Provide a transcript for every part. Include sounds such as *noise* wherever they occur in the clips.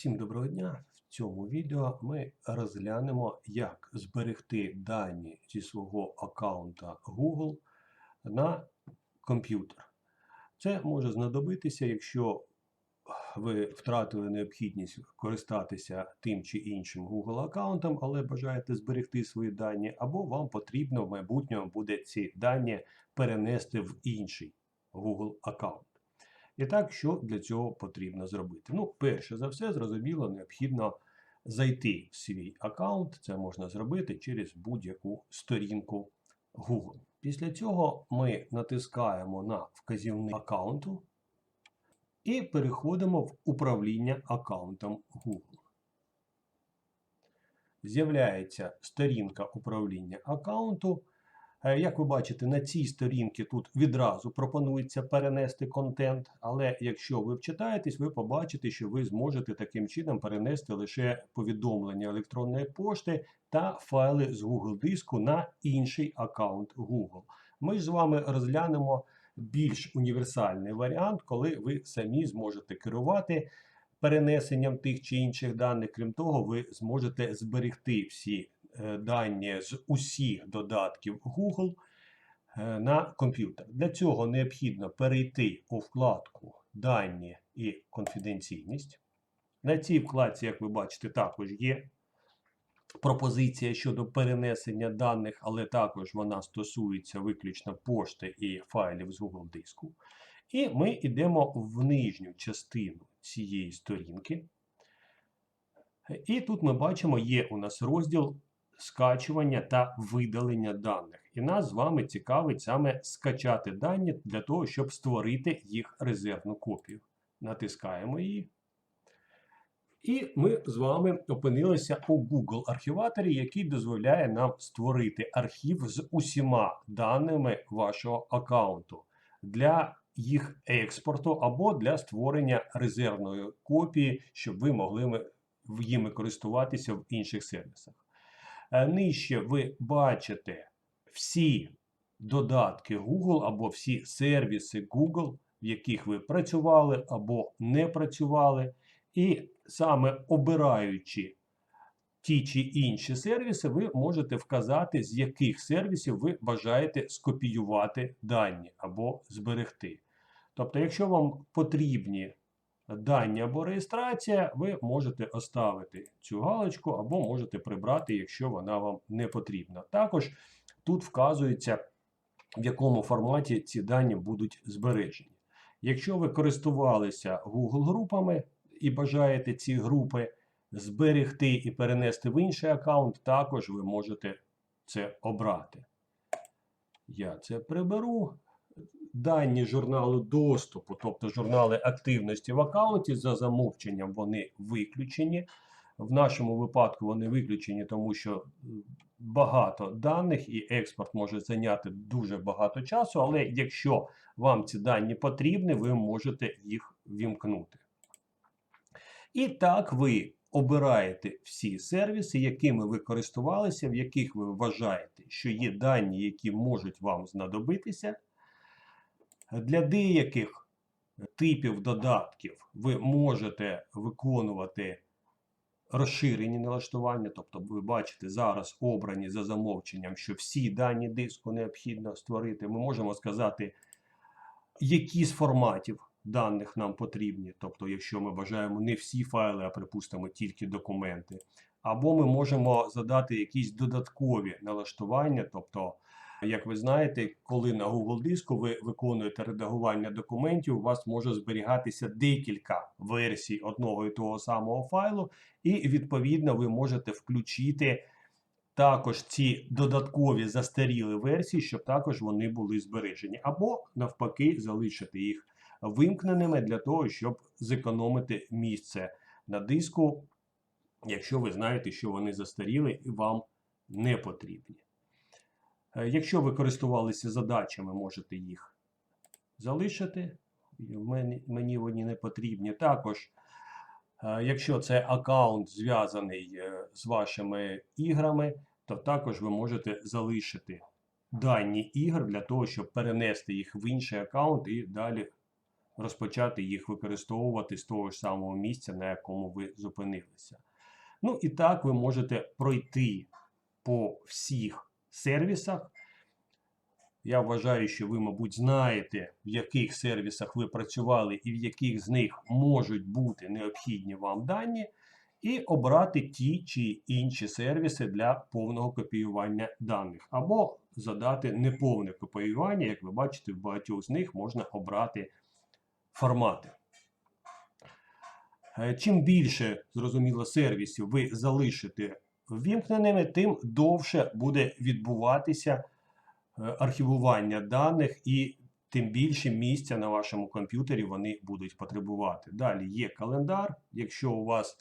Всім доброго дня! В цьому відео ми розглянемо, як зберегти дані зі свого аккаунта Google на комп'ютер. Це може знадобитися, якщо ви втратили необхідність користатися тим чи іншим Google аккаунтом, але бажаєте зберегти свої дані, або вам потрібно в майбутньому буде ці дані перенести в інший Google аккаунт. І так, що для цього потрібно зробити? Ну, перше за все, зрозуміло, необхідно зайти в свій аккаунт. Це можна зробити через будь-яку сторінку Google. Після цього ми натискаємо на вказівник аккаунту і переходимо в управління аккаунтом Google. З'являється сторінка управління аккаунту. Е, Як ви бачите, на цій сторінці тут відразу пропонується перенести контент, але якщо ви вчитаєтесь, ви побачите, що ви зможете таким чином перенести лише повідомлення електронної пошти та файли з Google диску на інший аккаунт Google. Ми ж з вами розглянемо більш універсальний варіант, коли ви самі зможете керувати перенесенням тих чи інших даних. Крім того, ви зможете зберегти всі дані з усіх додатків Google е, на комп'ютер. Для цього необхідно перейти у вкладку Дані і конфіденційність. На цій вкладці, як ви бачите, також є пропозиція щодо перенесення даних, але також вона стосується виключно пошти і файлів з Google диску. І ми йдемо в нижню частину цієї сторінки. І тут ми бачимо, є у нас розділ скачування та видалення даних. І нас з вами цікавить саме скачати дані для того, щоб створити їх резервну копію. Натискаємо її. І ми з вами опинилися у Google архіваторі, який дозволяє нам створити архів з усіма даними вашого аккаунту для їх експорту або для створення резервної копії, щоб ви могли їми користуватися в інших сервісах. Е, Нижче ви бачите всі додатки Google або всі сервіси Google, в яких ви працювали або не працювали. І саме обираючи ті чи інші сервіси, ви можете вказати, з яких сервісів ви бажаєте скопіювати дані або зберегти. Тобто, якщо вам потрібні дані або реєстрація, ви можете оставити цю галочку, або можете прибрати, якщо вона вам не потрібна. Також тут вказується, в якому форматі ці дані будуть збережені. Якщо ви користувалися Google групами і бажаєте ці групи зберегти і перенести в інший аккаунт, також ви можете це обрати. Я це приберу дані журналу доступу, тобто журнали активності в аккаунті, за замовченням вони виключені. В нашому випадку вони виключені, тому що багато даних і експорт може зайняти дуже багато часу, але якщо вам ці дані потрібні, ви можете їх вімкнути. І так ви обираєте всі сервіси, якими ви користувалися, в яких ви вважаєте, що є дані, які можуть вам знадобитися. Для деяких типів додатків ви можете виконувати розширені налаштування, тобто ви бачите зараз обрані за замовченням, що всі дані диску необхідно створити. Ми можемо сказати, які з форматів даних нам потрібні. Тобто, якщо ми бажаємо не всі файли, а припустимо тільки документи. Або ми можемо задати якісь додаткові налаштування, тобто як ви знаєте, коли на Google диску ви виконуєте редагування документів, у вас може зберігатися декілька версій одного і того самого файлу, і відповідно ви можете включити також ці додаткові застаріли версії, щоб також вони були збережені, або навпаки, залишити їх вимкненими для того, щоб зекономити місце на диску, якщо ви знаєте, що вони застаріли і вам не потрібні. Е, Якщо ви користувалися задачами, можете їх залишити. Мені, вони не потрібні. Також, е, якщо це аккаунт зв'язаний е, з вашими іграми, то також ви можете залишити дані ігор для того, щоб перенести їх в інший аккаунт і далі розпочати їх використовувати з того ж самого місця, на якому ви зупинилися. Ну і так ви можете пройти по всіх сервісах. Я вважаю, що ви, мабуть, знаєте, в яких сервісах ви працювали і в яких з них можуть бути необхідні вам дані, і обрати ті чи інші сервіси для повного копіювання даних, або задати неповне копіювання, як ви бачите, в багатьох з них можна обрати формати. Е, Чим більше, зрозуміло, сервісів ви залишите ввімкненими, тим довше буде відбуватися е, архівування даних і тим більше місця на вашому комп'ютері вони будуть потребувати. Далі є календар. Якщо у вас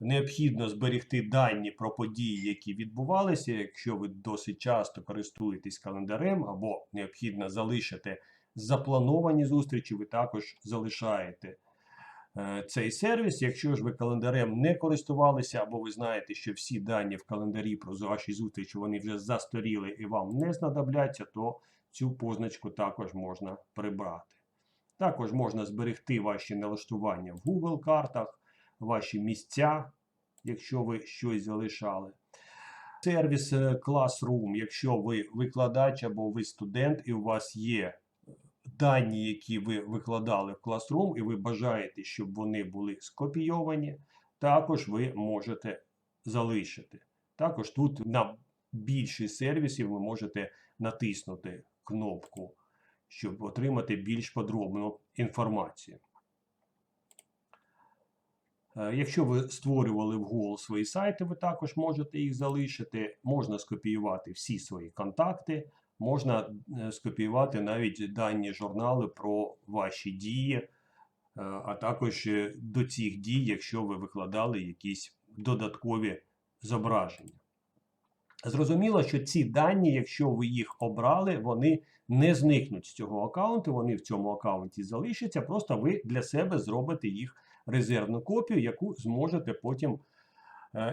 необхідно зберегти дані про події, які відбувалися, якщо ви досить часто користуєтесь календарем або необхідно залишити заплановані зустрічі, ви також залишаєте цей сервіс. Якщо ж ви календарем не користувалися, або ви знаєте, що всі дані в календарі про ваші зустрічі вони вже застаріли і вам не знадобляться, то цю позначку також можна прибрати. Також можна зберегти ваші налаштування в Google картах, ваші місця, якщо ви щось залишали. Сервіс е, Classroom, якщо ви викладач або ви студент, і у вас є дані, які ви викладали в Classroom, і ви бажаєте, щоб вони були скопійовані, також ви можете залишити. Також тут на більшість сервісів ви можете натиснути кнопку, щоб отримати більш подробну інформацію. Е, Якщо ви створювали в Google свої сайти, ви також можете їх залишити. Можна скопіювати всі свої контакти, можна е, скопіювати навіть дані журнали про ваші дії, е, а також е, до цих дій, якщо ви викладали якісь додаткові зображення. Зрозуміло, що ці дані, якщо ви їх обрали, вони не зникнуть з цього аккаунту, вони в цьому аккаунті залишаться, просто ви для себе зробите їх резервну копію, яку зможете потім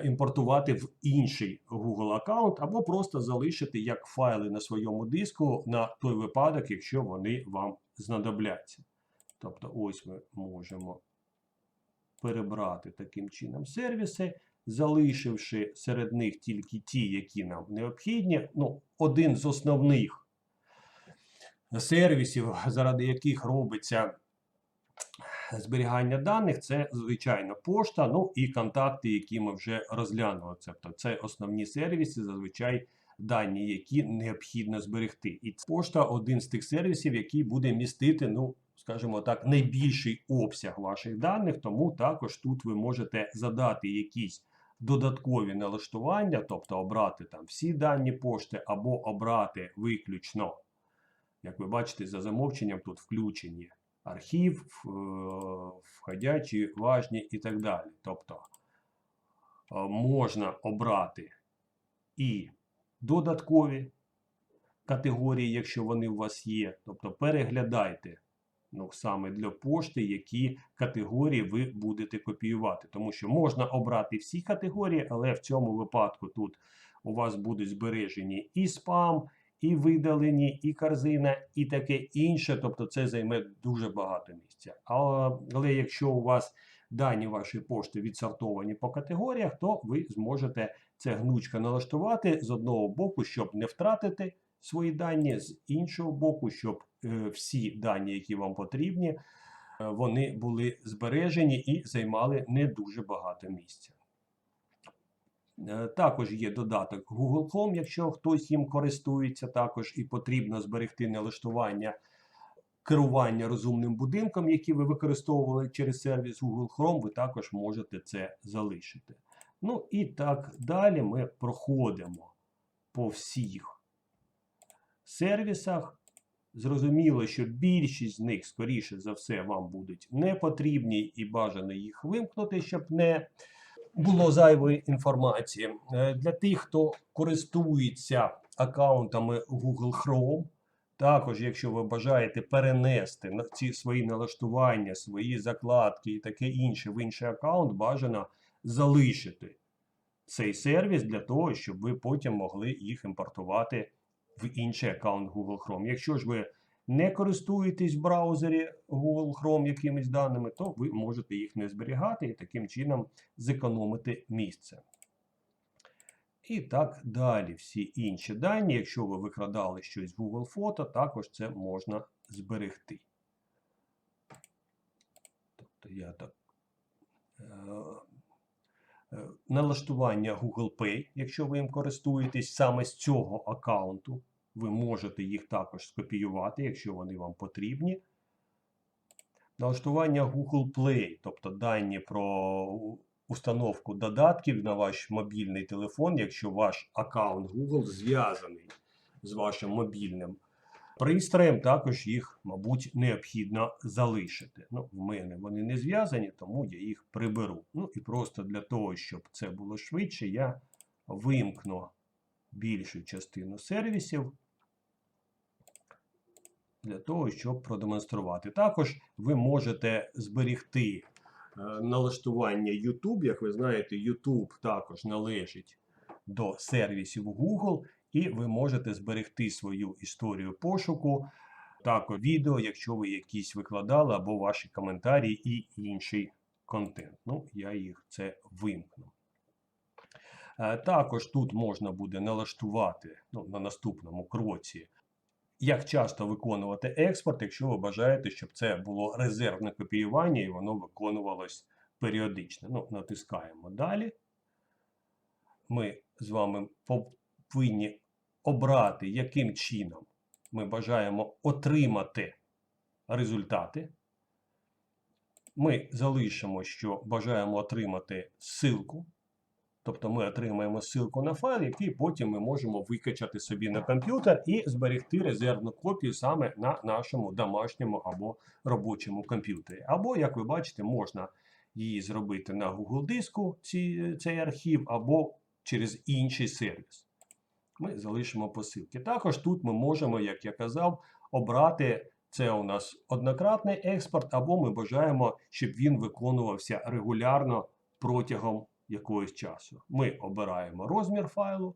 імпортувати в інший Google аккаунт, або просто залишити як файли на своєму диску на той випадок, якщо вони вам знадобляться. Тобто, ось ми можемо перебрати таким чином сервіси, залишивши серед них тільки ті, які нам необхідні. Ну, один з основних сервісів, *laughs* заради яких робиться зберігання даних, це, звичайно, пошта, ну і контакти, які ми вже розглянули. Тобто це основні сервіси, зазвичай дані, які необхідно зберегти. І пошта один з тих сервісів, який буде містити, ну, скажімо так, найбільший обсяг ваших даних, тому також тут ви можете задати якісь додаткові налаштування, тобто обрати там всі дані пошти, або обрати виключно. Як ви бачите, за замовченням тут включені архів, е, входячі, важні і так далі. Тобто е, можна обрати і додаткові категорії, якщо вони у вас є. Тобто переглядайте ну, саме для пошти, які категорії ви будете копіювати. Тому що можна обрати всі категорії, але в цьому випадку тут у вас будуть збережені і спам, і видалені, і корзина, і таке інше. Тобто це займе дуже багато місця. Але, якщо у вас дані вашої пошти відсортовані по категоріях, то ви зможете це гнучко налаштувати з одного боку, щоб не втратити свої дані, з іншого боку, щоб е, всі дані, які вам потрібні, е, вони були збережені і займали не дуже багато місця. Е, Також є додаток Google Chrome, якщо хтось їм користується, також і потрібно зберегти налаштування керування розумним будинком, які ви використовували через сервіс Google Chrome, ви також можете це залишити. Ну і так далі ми проходимо по всіх сервісах. Зрозуміло, що більшість з них, скоріше за все, вам будуть не потрібні і бажано їх вимкнути, щоб не було зайвої інформації. Е, Для тих, хто користується аккаунтами Google Chrome, також, якщо ви бажаєте перенести на ці свої налаштування, свої закладки і таке інше в інший аккаунт, бажано залишити цей сервіс для того, щоб ви потім могли їх імпортувати в інший аккаунт Google Chrome. Якщо ж ви не користуєтесь в браузері Google Chrome якимись даними, то ви можете їх не зберігати і таким чином зекономити місце. І так далі. Всі інші дані, якщо ви викрадали щось в Google Фото, також це можна зберегти. Тобто я так. е, е, Налаштування Google Pay, якщо ви їм користуєтесь саме з цього аккаунту, ви можете їх також скопіювати, якщо вони вам потрібні. Налаштування Google Play, тобто дані про установку додатків на ваш мобільний телефон, якщо ваш аккаунт Google зв'язаний з вашим мобільним пристроєм, також їх, мабуть, необхідно залишити. Ну, в мене вони не зв'язані, тому я їх приберу. Ну і просто для того, щоб це було швидше, я вимкну більшу частину сервісів для того, щоб продемонструвати. Також ви можете зберігти е, налаштування YouTube. Як ви знаєте, YouTube також належить до сервісів Google, і ви можете зберегти свою історію пошуку, також відео, якщо ви якісь викладали, або ваші коментарі і інший контент. Ну, я їх це вимкну. Е, Також тут можна буде налаштувати ну, на наступному кроці, як часто виконувати експорт, якщо ви бажаєте, щоб це було резервне копіювання і воно виконувалось періодично. Ну, натискаємо далі. Ми з вами повинні обрати, яким чином ми бажаємо отримати результати. Ми залишимо, що бажаємо отримати ссылку. Тобто ми отримаємо ссылку на файл, який потім ми можемо викачати собі на комп'ютер і зберегти резервну копію саме на нашому домашньому або робочому комп'ютері. Або, як ви бачите, можна її зробити на Google диску, ці, цей архів, або через інший сервіс. Ми залишимо посилки. Також тут ми можемо, як я казав, обрати. Це у нас однократний експорт, або ми бажаємо, щоб він виконувався регулярно протягом якогось часу. Ми обираємо розмір файлу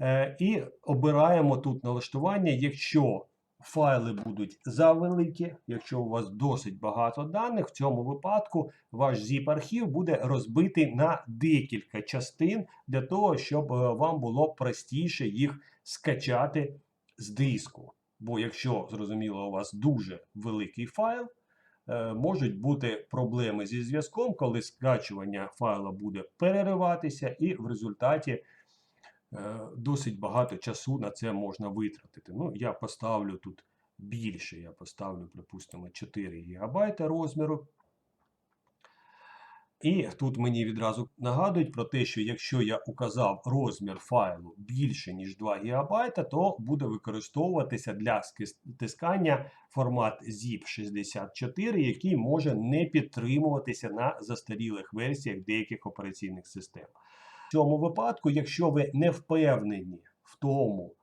е, і обираємо тут налаштування, якщо файли будуть завеликі, якщо у вас досить багато даних, в цьому випадку ваш zip-архів буде розбитий на декілька частин для того, щоб е, вам було простіше їх скачати з диску. Бо якщо, зрозуміло, у вас дуже великий файл, можуть бути проблеми зі зв'язком, коли скачування файла буде перериватися, і в результаті е, досить багато часу на це можна витратити. Ну, я поставлю тут більше, я поставлю, припустимо, 4 ГБ розміру. І тут мені відразу нагадують про те, що якщо я указав розмір файлу більше, ніж 2 ГБ, то буде використовуватися для стискання формат ZIP64, який може не підтримуватися на застарілих версіях деяких операційних систем. В цьому випадку, якщо ви не впевнені в тому,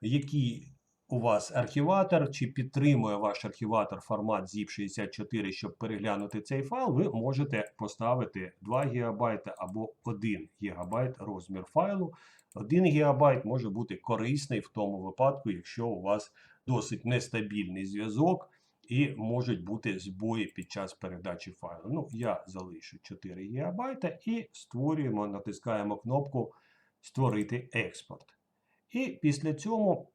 який у вас архіватор, чи підтримує ваш архіватор формат ZIP64, щоб переглянути цей файл, ви можете поставити 2 ГБ або 1 ГБ розмір файлу. 1 ГБ може бути корисний в тому випадку, якщо у вас досить нестабільний зв'язок і можуть бути збої під час передачі файлу. Ну, я залишу 4 ГБ і створюємо, натискаємо кнопку Створити експорт. І після цього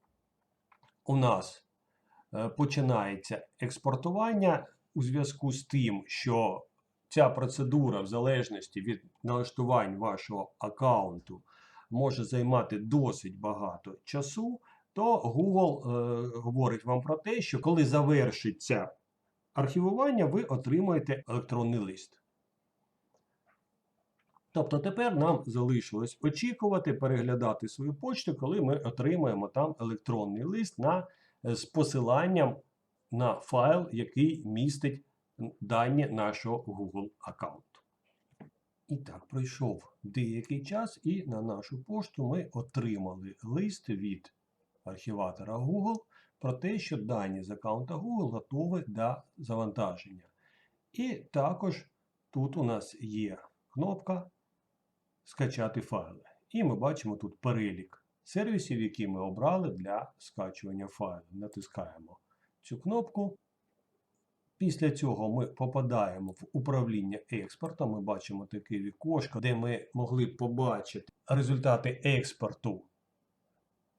у нас е, починається експортування у зв'язку з тим, що ця процедура, в залежності від налаштувань вашого аккаунту, може займати досить багато часу, то Google е, говорить вам про те, що коли завершиться архівування, ви отримаєте електронний лист. Тобто тепер нам залишилось очікувати, переглядати свою почту, коли ми отримаємо там електронний лист на, з посиланням на файл, який містить дані нашого Google аккаунту. І так, пройшов деякий час, і на нашу пошту ми отримали лист від архіватора Google про те, що дані з аккаунта Google готові до завантаження. І також тут у нас є кнопка скачати файли. І ми бачимо тут перелік сервісів, які ми обрали для скачування файлів. Натискаємо цю кнопку. Після цього ми попадаємо в управління експортом. Ми бачимо таке вікошко, де ми могли б побачити результати експорту,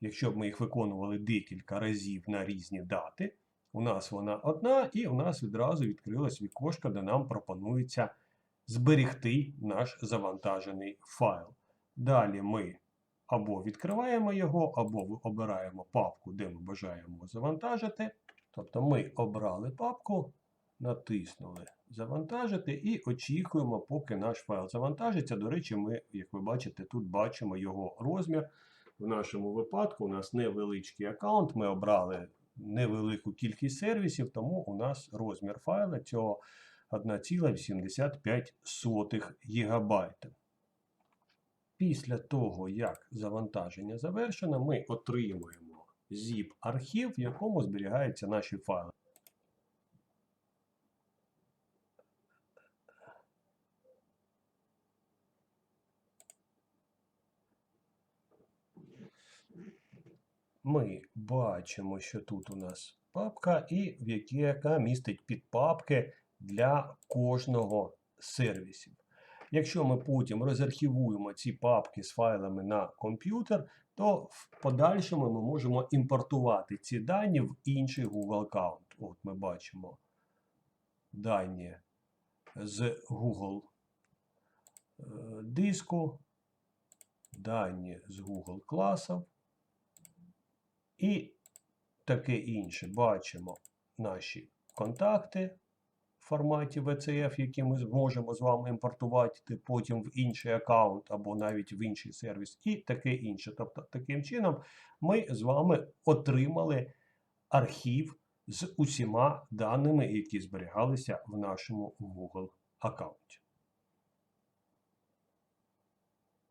якщо б ми їх виконували декілька разів на різні дати. У нас вона одна, і у нас відразу відкрилось вікошко, де нам пропонується зберегти наш завантажений файл. Далі ми або відкриваємо його, або обираємо папку, де ми бажаємо завантажити. Тобто ми обрали папку, натиснули завантажити і очікуємо, поки наш файл завантажиться. До речі, ми, як ви бачите, тут бачимо його розмір. В нашому випадку у нас невеличкий аккаунт. Ми обрали невелику кількість сервісів, тому у нас розмір файла цього 1,85 ГБ. Після того, як завантаження завершено, ми отримуємо zip-архів, в якому зберігаються наші файли. Ми бачимо, що тут у нас папка, і в яка містить підпапки для кожного з сервісів. Якщо ми потім розархівуємо ці папки з файлами на комп'ютер, то в подальшому ми можемо імпортувати ці дані в інший Google аккаунт. От ми бачимо дані з Google е, диску, дані з Google класів і таке інше. Бачимо наші контакти форматі VCF, які ми зможемо з вами імпортувати потім в інший аккаунт або навіть в інший сервіс, і таке інше. Тобто, таким чином, ми з вами отримали архів з усіма даними, які зберігалися в нашому Google аккаунті.